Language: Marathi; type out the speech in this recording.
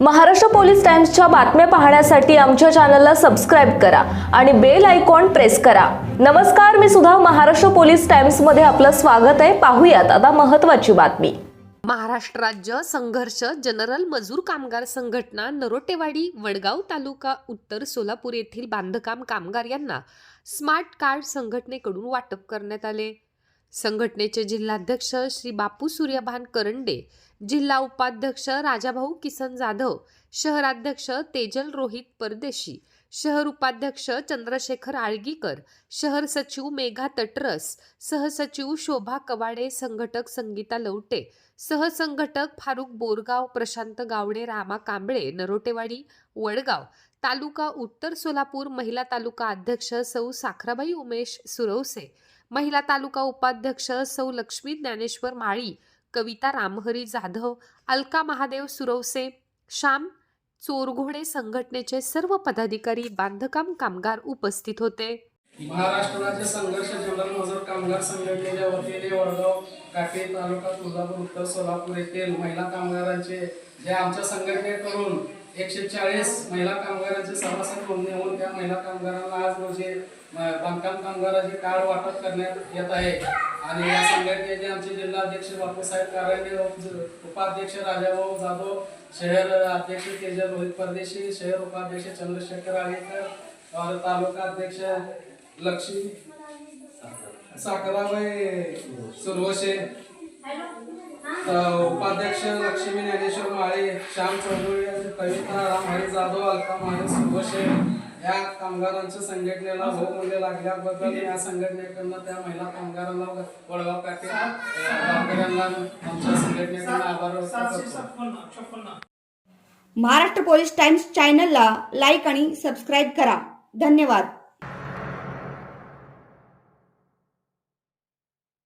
महाराष्ट्र पोलीस टाइम्सच्या बातम्या पाहण्यासाठी आमच्या चॅनलला सबस्क्राईब करा आणि बेल आयकॉन प्रेस करा. नमस्कार मी सुद्धा महाराष्ट्र पोलीस टाइम्समध्ये आपलं स्वागत आहे. पाहूयात आता महत्त्वाची बातमी. महाराष्ट्र राज्य संघर्ष जनरल मजूर कामगार संघटना नरोटेवाडी वडगाव तालुका उत्तर सोलापूर येथील बांधकाम कामगार यांना स्मार्ट कार्ड संघटनेकडून वाटप करण्यात आले. संघटनेचे जिल्हाध्यक्ष श्री बापू सूर्यभान करंडे जिल्हा उपाध्यक्ष राजाभाऊ किसन जाधव शहराध्यक्ष तेजल रोहित परदेशी शहर उपाध्यक्ष चंद्रशेखर आळगीकर शहर सचिव मेघा तटरस सहसचिव शोभा कवाडे संघटक संगीता लवटे सहसंघटक फारुख बोरगाव प्रशांत गावडे रामा कांबळे नरोटेवाडी वडगाव तालुका उत्तर सोलापूर महिला तालुका अध्यक्ष सौ साखराबाई उमेश सुरवसे महिला तालुका उपाध्यक्ष सौ लक्ष्मी ज्ञानेश्वर माळी कविता रामहरी जाधव अलका महादेव सुरवसे श्याम चोरघोडे संघटनेचे सर्व पदाधिकारी बांधकाम कामगार उपस्थित होते. महाराष्ट्र राज्य संघर्ष जनरल मजूर कामगार संघटनेच्या वतीने वडगाव काटे तालुका तुळजापूर उत्तर सोलापूर येथील महिला कामगारांचे जे आमच्या संघटनेकडून एकशे चाळीस महिला कामगारांचे सभासद नोंदणी होऊन त्या महिला कामगारांना आज म्हणजे, रोजी बांधकाम कामगाराचे कार्ड वाटप करण्यात येत आहे. आणि या संघटनेचे आमचे जिल्हाध्यक्ष बापूसाहेब कारंडे उपाध्यक्ष राजाभाऊ जाधव शहर अध्यक्ष तेजल रोहित परदेशी शहर उपाध्यक्ष चंद्रशेखर आळेकर तालुका अध्यक्ष लक्ष्मी साखराबाई सुरवशे उपाध्यक्ष लक्ष्मी ज्ञानेश्वर माळे श्याम चौधरी कविता रामहरी जाधव अलका महादेव सुरवशे या कामगारांच्या संघटनेला बहुमूल्य लागल्याबद्दल या संघटनेकडनं त्या महिला कामगारांना काटे अ, गावकऱ्यांना आमच्या संघटनेकडनं आभार व्यक्त करतो. महाराष्ट्र पोलीस टाइम्स चॅनलला लाईक आणि सबस्क्राईब करा. धन्यवाद.